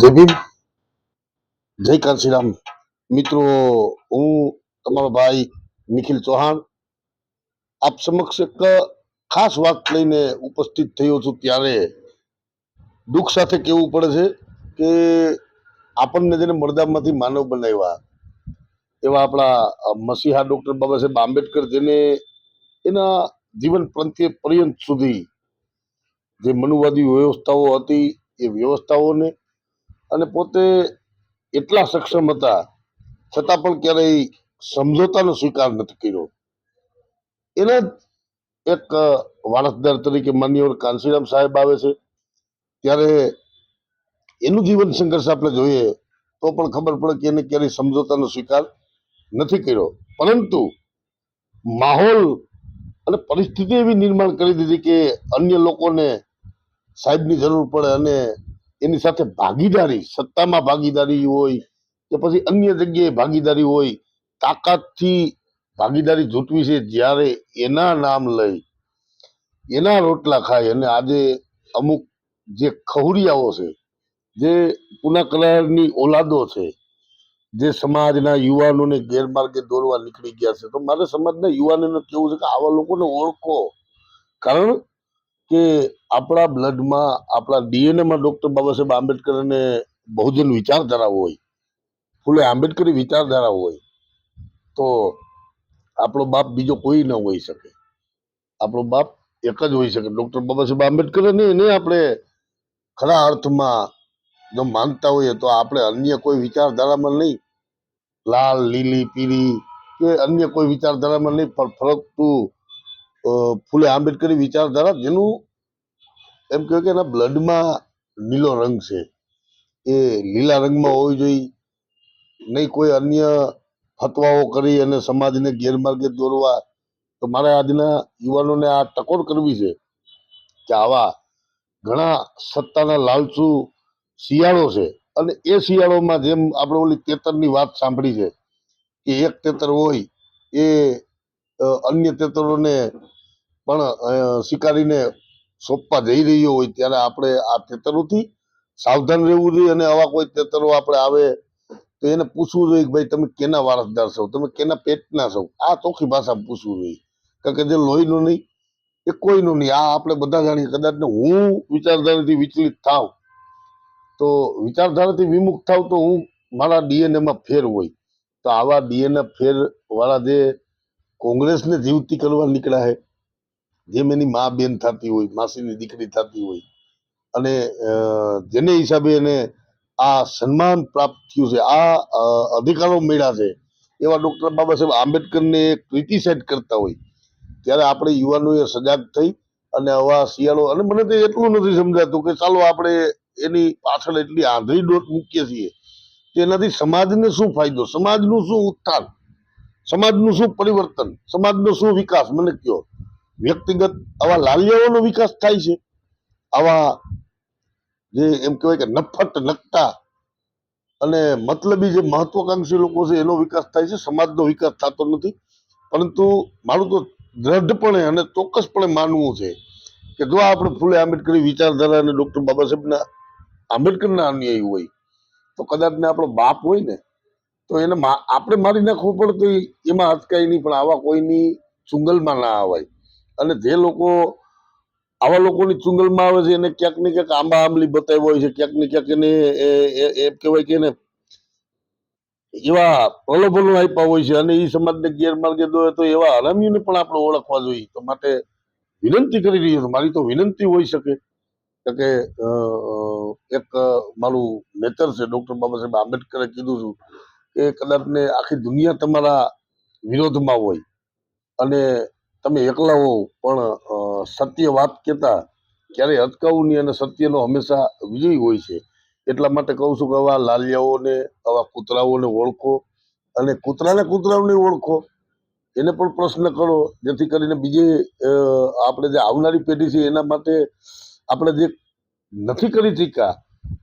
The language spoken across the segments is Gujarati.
જય ભીમ. જય કાંશીરામ. મિત્રો, હું તમારો ભાઈ નિખિલ ચૌહાણ આપ સમક્ષ એક ખાસ વાત લઈને ઉપસ્થિત થયો છું ત્યારે દુઃખ સાથે કહેવું પડે છે કે આપણને જેને મળદામાંથી માનવ બનાવ્યા એવા આપણા મસીહા ડૉક્ટર બાબા સાહેબ આંબેડકર જેને એના જીવન પ્રત્યે પર્યંત સુધી જે મનુવાદી વ્યવસ્થાઓ હતી એ વ્યવસ્થાઓને અને પોતે એટલા સક્ષમ હતા, છતાં પણ ક્યારેય સમજોતાનો સ્વીકાર નથી કર્યો. એને એક વારસદાર તરીકે માન્યવર કાંસીરામ સાહેબ આવે છે, ત્યારે એનું જીવન સંઘર્ષ આપણે જોઈએ, તો પણ ખબર પડે કે એને ક્યારેય સમજોતાનો સ્વીકાર નથી કર્યો. પરંતુ માહોલ અને પરિસ્થિતિ એવી નિર્માણ કરી દીધી કે અન્ય લોકોને સાહેબની જરૂર પડે અને એની સાથે ભાગીદારી, સત્તામાં ભાગીદારી હોય કે પછી અન્ય જગ્યાએ ભાગીદારી હોય, તાકાતથી ભાગીદારી જૂટવી છે જ્યારે એના નામ લઈ, એના રોટલા ખાય અને આજે અમુક જે ખહુરિયાઓ છે, જે પુનાકલાની ઓલાદો છે, જે સમાજના યુવાનોને ગેરમાર્ગે દોરવા નીકળી ગયા છે, તો મારે સમાજના યુવાનોને કેવું છે કે આવા લોકોને ઓળખો. કારણ કે આપણા બ્લડમાં, આપણા ડીએનએમાં ડોક્ટર બાબા સાહેબ આંબેડકર અને બહુજન વિચારધારા હોય, ફૂલે આંબેડકરી વિચારધારા હોય, તો આપણો બાપ બીજો કોઈ ન હોઈ શકે. આપણો બાપ એક જ હોઈ શકે. ડોક્ટર બાબા સાહેબ આંબેડકર ને એને આપણે ખરા અર્થમાં જો માનતા હોઈએ તો આપણે અન્ય કોઈ વિચારધારામાં નહીં. લાલ, લીલી, પીળી કે અન્ય કોઈ વિચારધારામાં નહીં, પણ ફરકતું ફૂલે આંબેડકરી વિચારધારા જેનું એમ કહેવાય કે એના બ્લડમાં નીલો રંગ છે. એ લીલા રંગમાં હોવી જોઈએ. નહીં કોઈ અન્ય ફતવાઓ કરી અને સમાજને ગેરમાર્ગે દોરવા. તો મારે આજના યુવાનોને આ ટકોર કરવી છે કે આવા ઘણા સત્તાના લાલચુ શિયાળો છે. અને એ શિયાળોમાં જેમ આપણે ઓલી તેતરની વાત સાંભળી છે કે એક તેતર હોય એ અન્ય તેતરોને પણ સ્વીકારીને સોંપવા જઈ રહ્યો હોય ત્યારે આપણે આ તેતરોથી સાવધાન રહેવું જોઈએ અને આવા કોઈ તેતરો આપણે આવે તો એને પૂછવું જોઈએ કે ભાઈ, તમે કેના વારસદાર છો? તમે કેના પેટના છો? આ ચોખ્ખી ભાષામાં પૂછવું જોઈએ. કારણ કે જે લોહીનું નહીં, એ કોઈનું નહીં. આ આપણે બધા જાણીએ, કદાચ હું વિચારધારાથી વિચલિત થાવ. તો વિચારધારાથી વિમુખ થાવ તો હું મારા ડીએનએમાં ફેર હોય. તો આવા ડીએનએ ફેર વાળા જે કોંગ્રેસને જીવતી કરવા નીકળ્યા છે. જેમ એની મા બેન થતી હોય, માસીની દીકરી થતી હોય. અને જેને હિસાબે એને આ સન્માન પ્રાપ્ત થયું છે, આ અધિકારો મળ્યા છે, એવા ડૉક્ટર બાબા સાહેબ આંબેડકરને ક્રિટિસાઇડ કરતા હોય, ત્યારે આપણે યુવાનોએ સજાગ થઈ અને આવા શિયાળો, અને મને તો એટલું નથી સમજાતું કે ચાલો આપણે એની પાછળ એટલી આંધળી ડોટ મૂકીએ છીએ તેનાથી સમાજને શું ફાયદો? સમાજનું શું ઉત્થાન? સમાજનું શું પરિવર્તન, સમાજનો શું વિકાસ, મને કયો વ્યક્તિગત આવા લાલિયાઓનો વિકાસ થાય છે. આવા જે એમ કહેવાય કે નફટ, નકટા અને મતલબી જે મહત્વાકાંક્ષી લોકો છે, એનો વિકાસ થાય છે. સમાજનો વિકાસ થતો નથી. પરંતુ મારું તો દ્રઢપણે અને ચોક્કસપણે માનવું છે કે જો આપણે ફૂલે આંબેડકરી વિચારધારા અને ડોક્ટર બાબા સાહેબના આંબેડકરના અન્યાયી હોય, તો કદાચ ને આપણો બાપ હોય ને તો એને આપણે મારી નાખવું પડે તો એમાં અટકાય નહીં, પણ આવા કોઈની ચુંગલમાં ના આવાય અને જે લોકો, આવા લોકોની ચુંગલમાં આવે છે, એને ક્યાંક ને ક્યાંક આંબા આંબલી બતાવ્યો હોય છે, ક્યાંક ને ક્યાંક એને એ- કહેવાય કે એને એવા પ્રલોભનો આપ્યા હોય છે, અને એ સમાજને ગેરમાર્ગે દોરે, તો એવા હરામીઓને પણ આપણે ઓળખવા જોઈએ. તો માટે વિનંતી કરી રહ્યો છું, મારી તો વિનંતી હોઈ શકે કે એક મારું નેચર છે, ડોક્ટર બાબા સાહેબ આંબેડકરે કીધું છું કે કદાચ ને આખી દુનિયા તમારા વિરોધમાં હોય. અને તમે એકલા હો પણ સત્ય વાત કહેતા, ક્યારેય અટકાવવું નહીં અને સત્યનો હંમેશા વિજય હોય છે. એટલા માટે કહું છું કે આવા લાલિયાઓને, આવા કૂતરાઓને ઓળખો અને કૂતરાને કૂતરાઓને ઓળખો. એને પણ પ્રશ્ન કરો, જેથી કરીને બીજે આપણે જે આવનારી પેઢી છે એના માટે આપણે જે નથી કરી શક્યા,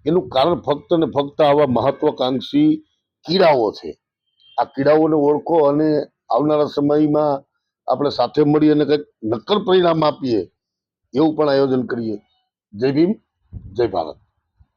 એનું કારણ ફક્ત ને ફક્ત આવા મહત્વાકાંક્ષી કીડાઓ છે. આ કીડાઓને ઓળખો અને આવનારા સમયમાં આપણે સાથે મળી અને કંઈક નક્કર પરિણામ આપીએ, એવું પણ આયોજન કરીએ. જય ભીમ, જય ભારત.